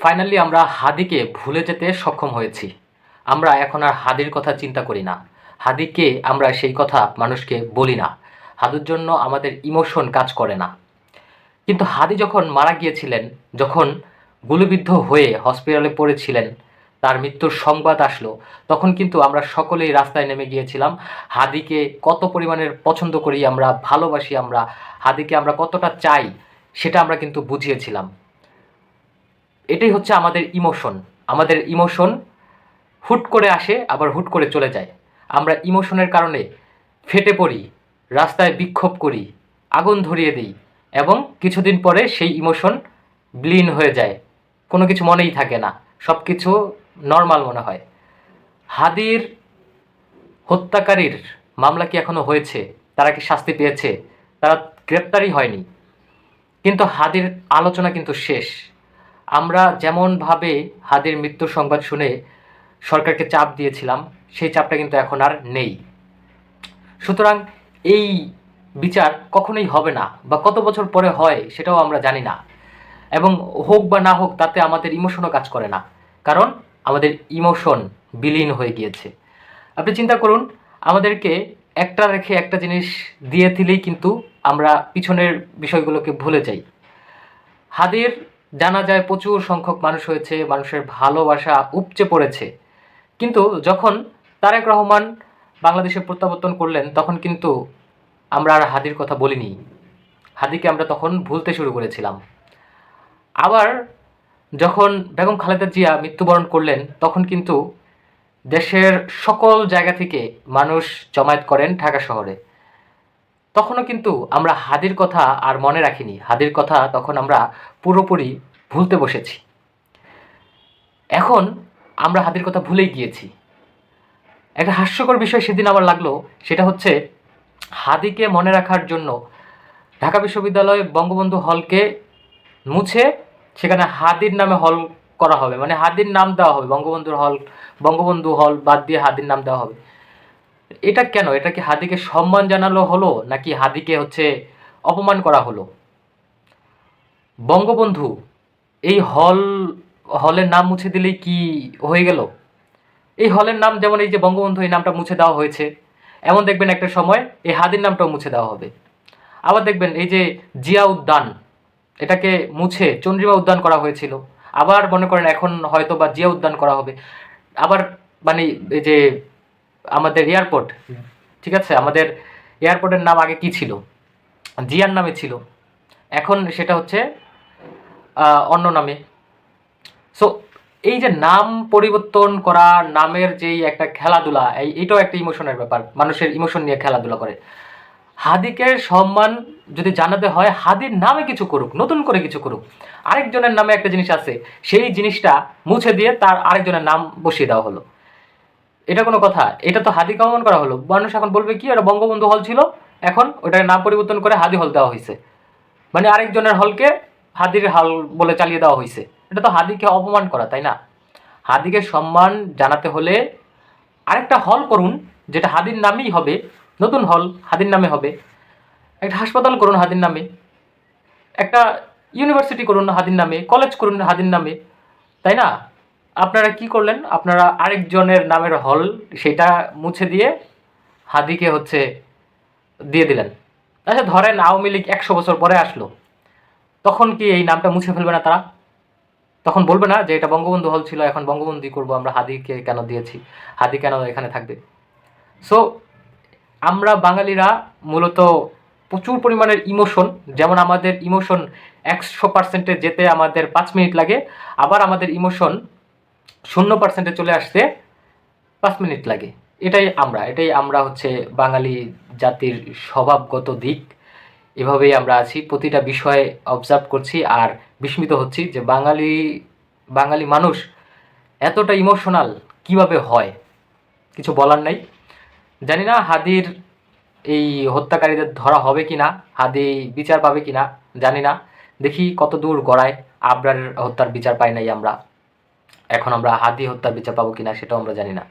Finally আমরা হাদিকে ভুলে যেতে সক্ষম হয়েছি। আমরা এখন আর হাদির কথা চিন্তা করি না। হাদিকে আমরা সেই কথা মানুষকে বলি না। হাদুর জন্য আমাদের ইমোশন কাজ করে না। কিন্তু হাদি যখন মারা গিয়েছিলেন, যখন গুলিবিদ্ধ হয়ে হসপিটালে পড়েছিলেন, তার মৃত্যুর সংবাদ আসলো, তখন কিন্তু আমরা সকলেই রাস্তায় নেমে গিয়েছিলাম। হাদিকে কত পরিমাণের পছন্দ করি আমরা, ভালোবাসি আমরা, হাদিকে আমরা কতটা চাই, সেটা আমরা কিন্তু বুঝিয়েছিলাম। এটাই হচ্ছে আমাদের ইমোশন আমাদের ইমোশন হুট করে আসে, আবার হুট করে চলে যায়। আমরা ইমোশনের কারণে ফেটে পড়ি, রাস্তায় বিক্ষোভ করি, আগুন ধরিয়ে দিই এবং কিছুদিন পরে সেই ইমোশন ব্লিন হয়ে যায়। কোনো কিছু মনেই থাকে না সব কিছু নর্মাল মনে হয়। হাদির হত্যাকারীর মামলা কি এখনও হয়েছে? তারা কি শাস্তি পেয়েছে? তারা গ্রেপ্তারই হয়নি। কিন্তু হাদির আলোচনা কিন্তু শেষ। আমরা যেমনভাবে হাদির মৃত্যুর সংবাদ শুনে সরকারকে চাপ দিয়েছিলাম, সেই চাপটা কিন্তু এখন আর নেই। সুতরাং এই বিচার কখনোই হবে না বা কত বছর পরে হয় সেটাও আমরা জানি না। এবং হোক বা না হোক, তাতে আমাদের ইমোশনও কাজ করে না। কারণ আমাদের ইমোশন বিলীন হয়ে গিয়েছে। আপনি চিন্তা করুন, আমাদেরকে একটা রেখে একটা জিনিস দিয়ে দিলেই কিন্তু আমরা পিছনের বিষয়গুলোকে ভুলে যাই। হাদির জানা যায় প্রচুর সংখ্যক মানুষ হয়েছে, মানুষের ভালোবাসা উপচে পড়েছে। কিন্তু যখন তারেক রহমান বাংলাদেশে প্রত্যাবর্তন করলেন, তখন কিন্তু আমরা আর হাদির কথা বলিনি। হাদিকে আমরা তখন ভুলতে শুরু করেছিলাম। আবার যখন বেগম খালেদা জিয়া মৃত্যুবরণ করলেন, তখন কিন্তু দেশের সকল জায়গা থেকে মানুষ জমায়েত করেন ঢাকা শহরে। তখনও কিন্তু আমরা হাদির কথা আর মনে রাখিনি। হাদির কথা তখন আমরা পুরোপুরি ভুলতে বসেছি। এখন আমরা হাদির কথা ভুলেই গিয়েছি। একটা হাস্যকর বিষয় সেদিন আমার লাগল, সেটা হচ্ছে হাদিকে মনে রাখার জন্য ঢাকা বিশ্ববিদ্যালয় বঙ্গবন্ধু হলকে মুছে সেখানে হাদির নামে হল করা হবে। মানে হাদির নাম দেওয়া হবে, বঙ্গবন্ধুর হল, বঙ্গবন্ধু হল বাদ দিয়ে হাদির নাম দেওয়া হবে। এটা কেন? এটা কি হাদিকে সম্মান জানালো হলো, নাকি হাদিকে হচ্ছে অপমান করা হলো? বঙ্গবন্ধু, এই হল, হলের নাম মুছে দিলেই কি হয়ে গেল? এই হলের নাম যেমন এই যে বঙ্গবন্ধু, এই নামটা মুছে দেওয়া হয়েছে, এমন দেখবেন একটা সময় এই হাদির নামটাও মুছে দেওয়া হবে। আবার দেখবেন এই যে জিয়া উদ্যান, এটাকে মুছে চন্দ্রিমা উদ্যান করা হয়েছিল। আবার মনে করেন এখন হয়তো বা জিয়া উদ্যান করা হবে। আবার মানে এই যে আমাদের এয়ারপোর্ট ঠিক আছে? আমাদের এয়ারপোর্টের নাম আগে কি ছিল? জিয়ার নামে ছিল। এখন সেটা হচ্ছে অন্য নামে। সো এই যে নাম পরিবর্তন করা নামের যেই একটা খেলাধুলা এই এটাও একটা ইমোশনের ব্যাপার। মানুষের ইমোশন নিয়ে খেলাধুলা করে। হাদিকে সম্মান যদি জানাতে হয় হাদির নামে কিছু করুক নতুন করে কিছু করুক। আরেকজনের নামে একটা জিনিস আছে সেই জিনিসটা মুছে দিয়ে তার আরেকজনের নাম বসিয়ে দেওয়া হলো। এটা কোনো কথা। এটা তো হাদি কমন করা হলো। মানুষ এখন বলবে কি, এটা বঙ্গবন্ধু হল ছিল। এখন ওটার নাম পরিবর্তন করে হাদি হল দেওয়া হয়েছে। মানে আরেকজনের হলকে হাদির হাল বলে চালিয়ে দেওয়া হয়েছে। এটা তো হাদিকে অপমান করা, তাই না? হাদিকে সম্মান জানাতে হলে আরেকটা হল করুন, যেটা হাদির নামেই হবে। নতুন হল হাদির নামে হবে। একটা হাসপাতাল করুন হাদির নামে। একটা ইউনিভার্সিটি করুন হাদির নামে। কলেজ করুন হাদির নামে। তাই না? আপনারা কি করলেন? আপনারা আরেকজনের নামের হল সেটা মুছে দিয়ে হাদিকে হচ্ছে দিয়ে দিলেন। আচ্ছা ধরেন আওয়ামী লীগ একশো বছর পরে আসলো। তখন কি এই নামটা মুছে ফেলবে না তারা? তখন বলবে না যে এটা বঙ্গবন্ধু হল ছিল, এখন বঙ্গবন্ধু করব, আমরা হাদিকে কেন দিয়েছি? হাদি কেন এখানে থাকবে? সো আমরা বাঙালিরা মূলত প্রচুর পরিমাণের ইমোশন, যেমন আমাদের ইমোশন একশো পার্সেন্টে যেতে আমাদের পাঁচ মিনিট লাগে, আবার আমাদের ইমোশন শূন্য পার্সেন্টে চলে আসতে পাঁচ মিনিট লাগে। এটাই আমরা এটাই আমরা হচ্ছে বাঙালি জাতির স্বভাবগত দিক। এভাবেই আমরা আছি, প্রতিটা বিষয়ে অবজার্ভ করছি আর বিস্মিত হচ্ছি যে বাঙালি বাঙালি মানুষ এতটা ইমোশনাল কীভাবে হয়? কিছু বলার নাই। জানি না হাদির এই হত্যাকারীদের ধরা হবে কি না হাদি বিচার পাবে কি না জানি না। দেখি কত দূর গড়ায় আবরার হত্যার বিচার পাই নাই আমরা। এখন আমরা হাতি হত্যার বিচার পাবো কিনা সেটাও আমরা জানি না।